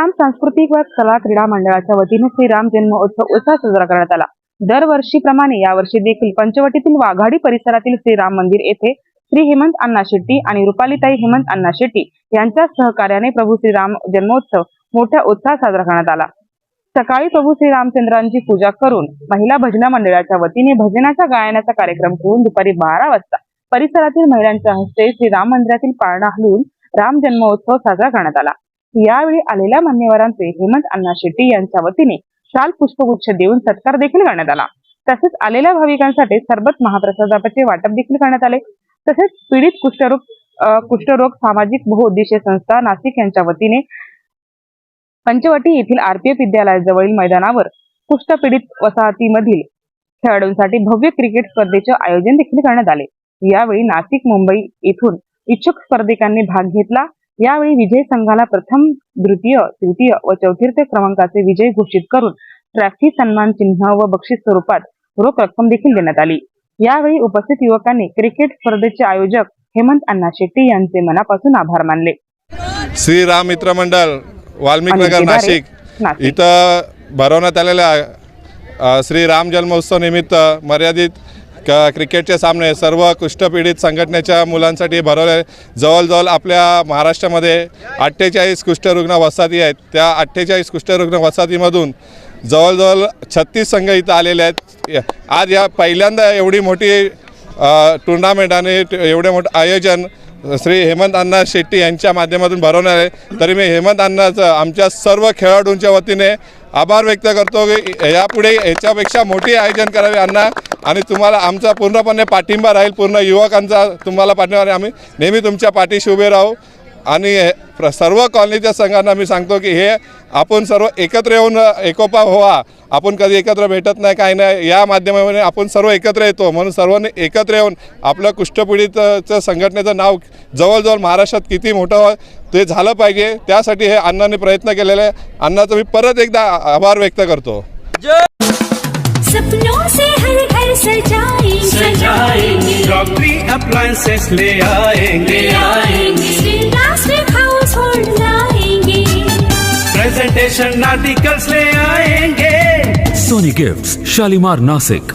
श्रीराम सांस्कृतिक व कला क्रीडा मंडळाच्या वतीने श्रीराम जन्मोत्सव उत्साह साजरा करण्यात आला. दरवर्षीप्रमाणे यावर्षी देखील पंचवटीतील वाघाडी परिसरातील श्रीराम मंदिर येथे श्री हेमंत अण्णा शेट्टी आणि रुपालीताई हेमंत अण्णा शेट्टी यांच्या सहकार्याने प्रभू श्रीराम जन्मोत्सव मोठ्या उत्साहात साजरा करण्यात आला. सकाळी प्रभू श्रीरामचंद्रांची पूजा करून महिला भजना मंडळाच्या वतीने भजनाच्या गायनाचा कार्यक्रम करून दुपारी बारा वाजता परिसरातील महिलांच्या हस्ते श्री राम मंदिरातील पाळणा हलवून राम जन्मोत्सव साजरा करण्यात आला. यावेळी आलेल्या मान्यवरांचे हेमंत अण्णा शेट्टी यांच्या वतीने शाल पुष्पगुच्छ देऊन सत्कार देखील करण्यात आला. तसेच आलेल्या भाविकांसाठी सरबत महाप्रसादाचे वाटप देखील करण्यात आले. तसेच पीडित कुष्ठरोग कुष्ठरोग सामाजिक बहुउद्देशीय संस्था नाशिक यांच्या वतीने पंचवटी येथील आरपीएफ विद्यालयाजवळील मैदानावर कुष्ठपीडित वसाहतीमधील खेळाडूंसाठी भव्य क्रिकेट स्पर्धेचे आयोजन देखील करण्यात आले. यावेळी नाशिक मुंबई येथून इच्छुक स्पर्धकांनी भाग घेतला. यावेळी विजय संघाला प्रथम द्वितीय तृतीय व चौथीय क्रमांकाचे विजय घोषित करून ट्रॉफी सन्मान चिन्ह व बक्षीस स्वरूपात रोख रक्कम देखील देण्यात आली. यावेळी उपस्थित युवकांनी क्रिकेट स्पर्धेचे आयोजक हेमंत अण्णा शेट्टी यांचे मनापासून आभार मानले. श्री राम मित्र मंडळ वाल्मिक नगर नाशिक. इथं भरवण्यात आलेल्या श्री राम जन्मोत्सव निमित्त मर्यादित क क्रिकेटचे सामने सर्व कुष्ठपीडित संघटनेच्या मुलांसाठी भरवले जवळजवळ आपल्या महाराष्ट्रामध्ये अठ्ठेचाळीस कुष्ठरुग्ण वसाहती आहेत. त्या अठ्ठेचाळीस कुष्ठरुग्ण वसाहतीमधून जवळजवळ छत्तीस संघ इथं आलेले आहेत. या- आज या पहिल्यांदा एवढी मोठी टुर्नामेंट आणि एवढे मोठं आयोजन श्री हेमंत अण्णा शेट्टी यांच्या माध्यमातून भरवणार आहे. तरी मी हेमंत अण्णाचं आमच्या सर्व खेळाडूंच्या वतीने आभार व्यक्त करतो की यापुढे याच्यापेक्षा मोठी आयोजन करावे अण्णा. आणि तुम्हाला आमचा पूर्णपणे पाठिंबा राहील पूर्ण युवकांचा तुम्हाला पाठिंबा आम्ही नेहमी तुमच्या पाठीशी उभे राहू. आणि हे प्र- सर्व कॉलनीच्या संघांना मी सांगतो की हे आपण सर्व एकत्र येऊन एकोपा व्हा आपण कधी एकत्र भेटत नाही काही नाही. या माध्यमाने आपण सर्व एकत्र येतो. म्हणून सर्वांनी एकत्र येऊन आपलं कुष्ठपीडितचं संघटनेचं नाव जवळजवळ महाराष्ट्रात किती मोठं ते झालं पाहिजे. त्यासाठी हे अण्णांनी प्रयत्न केलेले आहे. अण्णाचं मी परत एकदा आभार व्यक्त करतो. सपनों से हर घर सजाएंगे सजाएंगे ले आएंगे। प्रेजेंटेशन आर्टिकल्स ले आएंगे Sony Gifts, Shalimar Nasik.